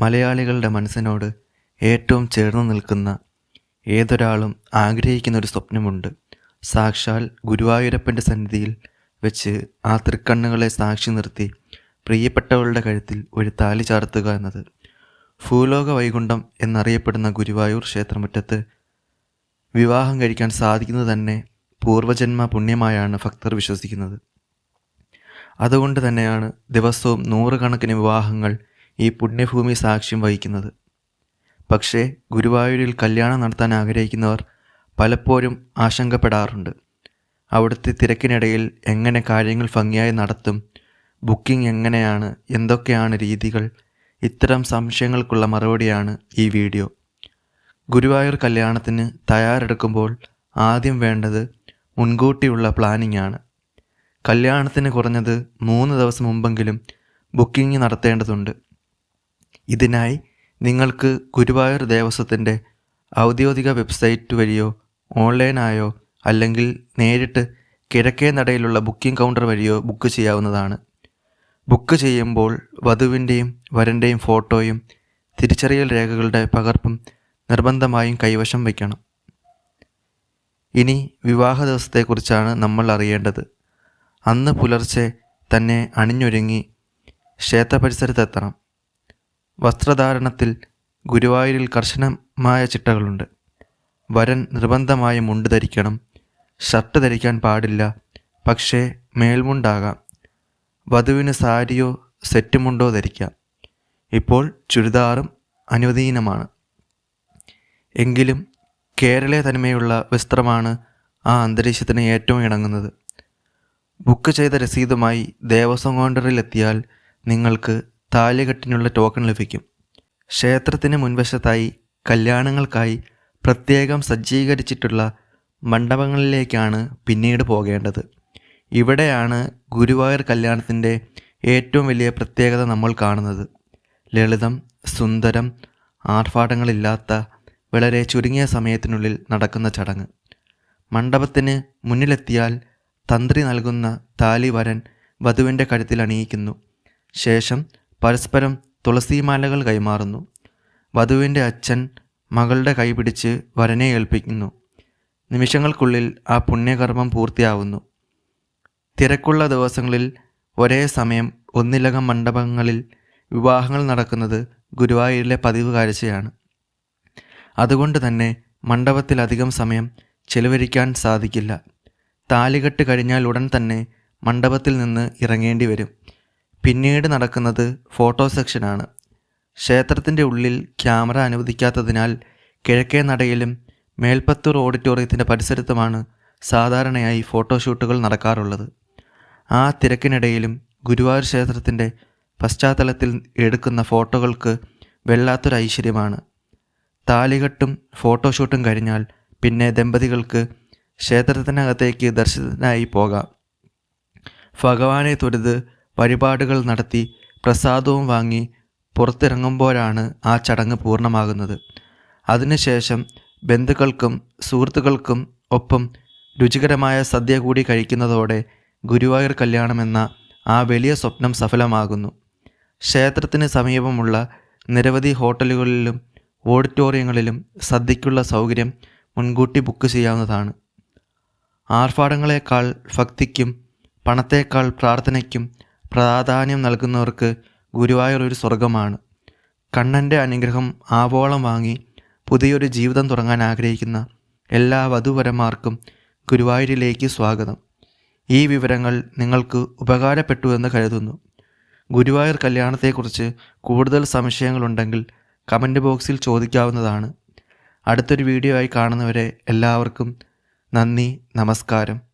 മലയാളികളുടെ മനസ്സിനോട് ഏറ്റവും ചേർന്ന് നിൽക്കുന്ന ഏതൊരാളും ആഗ്രഹിക്കുന്ന ഒരു സ്വപ്നമുണ്ട്. സാക്ഷാൽ ഗുരുവായൂരപ്പന്റെ സന്നിധിയിൽ വെച്ച് ആ തൃക്കണ്ണുകളെ സാക്ഷി നിർത്തി പ്രിയപ്പെട്ടവളുടെ കഴുത്തിൽ ഒരു താലി ചാർത്തുക എന്നത്. ഭൂലോക വൈകുണ്ഠം എന്നറിയപ്പെടുന്ന ഗുരുവായൂർ ക്ഷേത്രമുറ്റത്ത് വിവാഹം കഴിക്കാൻ സാധിക്കുന്നത് തന്നെ പൂർവജന്മ പുണ്യമായാണ് ഭക്തർ വിശ്വസിക്കുന്നത്. അതുകൊണ്ട് തന്നെയാണ് ദിവസവും നൂറുകണക്കിന് വിവാഹങ്ങൾ ഈ പുണ്യഭൂമി സാക്ഷ്യം വഹിക്കുന്നത്. പക്ഷേ ഗുരുവായൂരിൽ കല്യാണം നടത്താൻ ആഗ്രഹിക്കുന്നവർ പലപ്പോഴും ആശങ്കപ്പെടാറുണ്ട്. അവിടുത്തെ തിരക്കിനിടയിൽ എങ്ങനെ കാര്യങ്ങൾ ഭംഗിയായി നടത്തും ബുക്കിംഗ് എങ്ങനെയാണ് എന്തൊക്കെയാണ് രീതികൾ ഇത്തരം സംശയങ്ങൾക്കുള്ള മറുപടിയാണ് ഈ വീഡിയോ. ഗുരുവായൂർ കല്യാണത്തിന് തയ്യാറെടുക്കുമ്പോൾ ആദ്യം വേണ്ടത് മുൻകൂട്ടിയുള്ള പ്ലാനിംഗ് ആണ്. കല്യാണത്തിന് കുറഞ്ഞത് മൂന്ന് ദിവസം മുമ്പെങ്കിലും ബുക്കിംഗ് നടത്തേണ്ടതുണ്ട്. ഇതിനായി നിങ്ങൾക്ക് ഗുരുവായൂർ ദേവസ്വത്തിന്റെ ഔദ്യോഗിക വെബ്സൈറ്റ് വഴിയോ ഓൺലൈനായോ അല്ലെങ്കിൽ നേരിട്ട് കിഴക്കേ നടയിലുള്ള ബുക്കിംഗ് കൗണ്ടർ വഴിയോ ബുക്ക് ചെയ്യാവുന്നതാണ്. ബുക്ക് ചെയ്യുമ്പോൾ വധുവിന്റെയും വരന്റെയും ഫോട്ടോയും തിരിച്ചറിയൽ രേഖകളുടെ പകർപ്പും നിർബന്ധമായും കൈവശം വയ്ക്കണം. ഇനി വിവാഹ ദിവസത്തെക്കുറിച്ചാണ് നമ്മൾ അറിയേണ്ടത്. അന്ന് പുലർച്ചെ തന്നെ അണിഞ്ഞൊരുങ്ങി ക്ഷേത്ര പരിസരത്തെത്തണം വസ്ത്രധാരണത്തിൽ ഗുരുവായൂരിൽ കർശനമായ ചിട്ടകളുണ്ട്. വരൻ നിർബന്ധമായും മുണ്ട് ധരിക്കണം. ഷർട്ട് ധരിക്കാൻ പാടില്ല. പക്ഷേ മേൽമുണ്ടാകാം. വധുവിന് സാരിയോ സെറ്റ് മുണ്ടോ ധരിക്കാം. ഇപ്പോൾ ചുരിദാറും അനുവദനീയമാണ്. എങ്കിലും കേരളീയ തനിമയുള്ള വസ്ത്രമാണ് ആ അന്തരീക്ഷത്തിന് ഏറ്റവും ഇണങ്ങുന്നത്. ബുക്ക് ചെയ്ത രസീതുമായി ദേവസ്വം കൗണ്ടറിലെത്തിയാൽ നിങ്ങൾക്ക് താലികെട്ടിനുള്ള ടോക്കൺ ലഭിക്കും. ക്ഷേത്രത്തിന് മുൻവശത്തായി കല്യാണങ്ങൾക്കായി പ്രത്യേകം സജ്ജീകരിച്ചിട്ടുള്ള മണ്ഡപങ്ങളിലേക്കാണ് പിന്നീട് പോകേണ്ടത്. ഇവിടെയാണ് ഗുരുവായൂർ കല്യാണത്തിന്റെ ഏറ്റവും വലിയ പ്രത്യേകത നമ്മൾ കാണുന്നത്. ലളിതം സുന്ദരം ആർഭാടങ്ങളില്ലാത്ത വളരെ ചുരുങ്ങിയ സമയത്തിനുള്ളിൽ നടക്കുന്ന ചടങ്ങ്. മണ്ഡപത്തിന് മുന്നിലെത്തിയാൽ തന്ത്രി നൽകുന്ന താലി വരൻ വധുവിന്റെ കഴുത്തിൽ അണിയിക്കുന്നു. ശേഷം പരസ്പരം തുളസിമാലകൾ കൈമാറുന്നു. വധുവിന്റെ അച്ഛൻ മകളുടെ കൈ പിടിച്ച് വരനെ ഏൽപ്പിക്കുന്നു. നിമിഷങ്ങൾക്കുള്ളിൽ ആ പുണ്യകർമ്മം പൂർത്തിയാവുന്നു. തിരക്കുള്ള ദിവസങ്ങളിൽ ഒരേ സമയം ഒന്നിലകം മണ്ഡപങ്ങളിൽ വിവാഹങ്ങൾ നടക്കുന്നത് ഗുരുവായൂരിലെ പതിവ് കാഴ്ചയാണ്. അതുകൊണ്ട് തന്നെ മണ്ഡപത്തിലധികം സമയം ചെലവഴിക്കാൻ സാധിക്കില്ല. താലികെട്ട് കഴിഞ്ഞാൽ ഉടൻ തന്നെ മണ്ഡപത്തിൽ നിന്ന് ഇറങ്ങേണ്ടി വരും. പിന്നീട് നടക്കുന്നത് ഫോട്ടോ സെക്ഷനാണ് ക്ഷേത്രത്തിന്റെ ഉള്ളിൽ ക്യാമറ അനുവദിക്കാത്തതിനാൽ കിഴക്കേ നടയിലും മേൽപ്പത്തൂർ ഓഡിറ്റോറിയത്തിന്റെ പരിസരത്തുമാണ് സാധാരണയായി ഫോട്ടോഷൂട്ടുകൾ നടക്കാറുള്ളത്. ആ തിരക്കിനിടയിലും ഗുരുവായൂർ ക്ഷേത്രത്തിന്റെ പശ്ചാത്തലത്തിൽ എടുക്കുന്ന ഫോട്ടോകൾക്ക് വല്ലാത്തൊരു ഐശ്വര്യമാണ്. താലികെട്ടും ഫോട്ടോഷൂട്ടും കഴിഞ്ഞാൽ പിന്നെ ദമ്പതികൾക്ക് ക്ഷേത്രത്തിനകത്തേക്ക് ദർശനത്തിനായി പോകാം. ഭഗവാനെ തൊഴുത് വഴിപാടുകൾ നടത്തി പ്രസാദവും വാങ്ങി പുറത്തിറങ്ങുമ്പോഴാണ് ആ ചടങ്ങ് പൂർണമാകുന്നത്. അതിനുശേഷം ബന്ധുക്കൾക്കും സുഹൃത്തുക്കൾക്കും ഒപ്പം രുചികരമായ സദ്യ കൂടി കഴിക്കുന്നതോടെ ഗുരുവായൂർ കല്യാണമെന്ന ആ വലിയ സ്വപ്നം സഫലമാകുന്നു. ക്ഷേത്രത്തിന് സമീപമുള്ള നിരവധി ഹോട്ടലുകളിലും ഓഡിറ്റോറിയങ്ങളിലും സദ്യയ്ക്കുള്ള സൗകര്യം മുൻകൂട്ടി ബുക്ക് ചെയ്യാവുന്നതാണ്. ആർഭാടങ്ങളെക്കാൾ ഭക്തിക്കും പണത്തേക്കാൾ പ്രാർത്ഥനയ്ക്കും പ്രാധാന്യം നൽകുന്നവർക്ക് ഗുരുവായൂർ ഒരു സ്വർഗമാണ് കണ്ണന്റെ അനുഗ്രഹം ആവോളം വാങ്ങി പുതിയൊരു ജീവിതം തുടങ്ങാൻ ആഗ്രഹിക്കുന്ന എല്ലാ വധുവരന്മാർക്കും ഗുരുവായൂരിലേക്ക് സ്വാഗതം. ഈ വിവരങ്ങൾ നിങ്ങൾക്ക് ഉപകാരപ്പെട്ടു എന്ന് കരുതുന്നു. ഗുരുവായൂർ കല്യാണത്തെക്കുറിച്ച് കൂടുതൽ സംശയങ്ങളുണ്ടെങ്കിൽ കമന്റ് ബോക്സിൽ ചോദിക്കാവുന്നതാണ്. അടുത്തൊരു വീഡിയോ ആയി കാണുന്നവരെ എല്ലാവർക്കും നന്ദി നമസ്കാരം.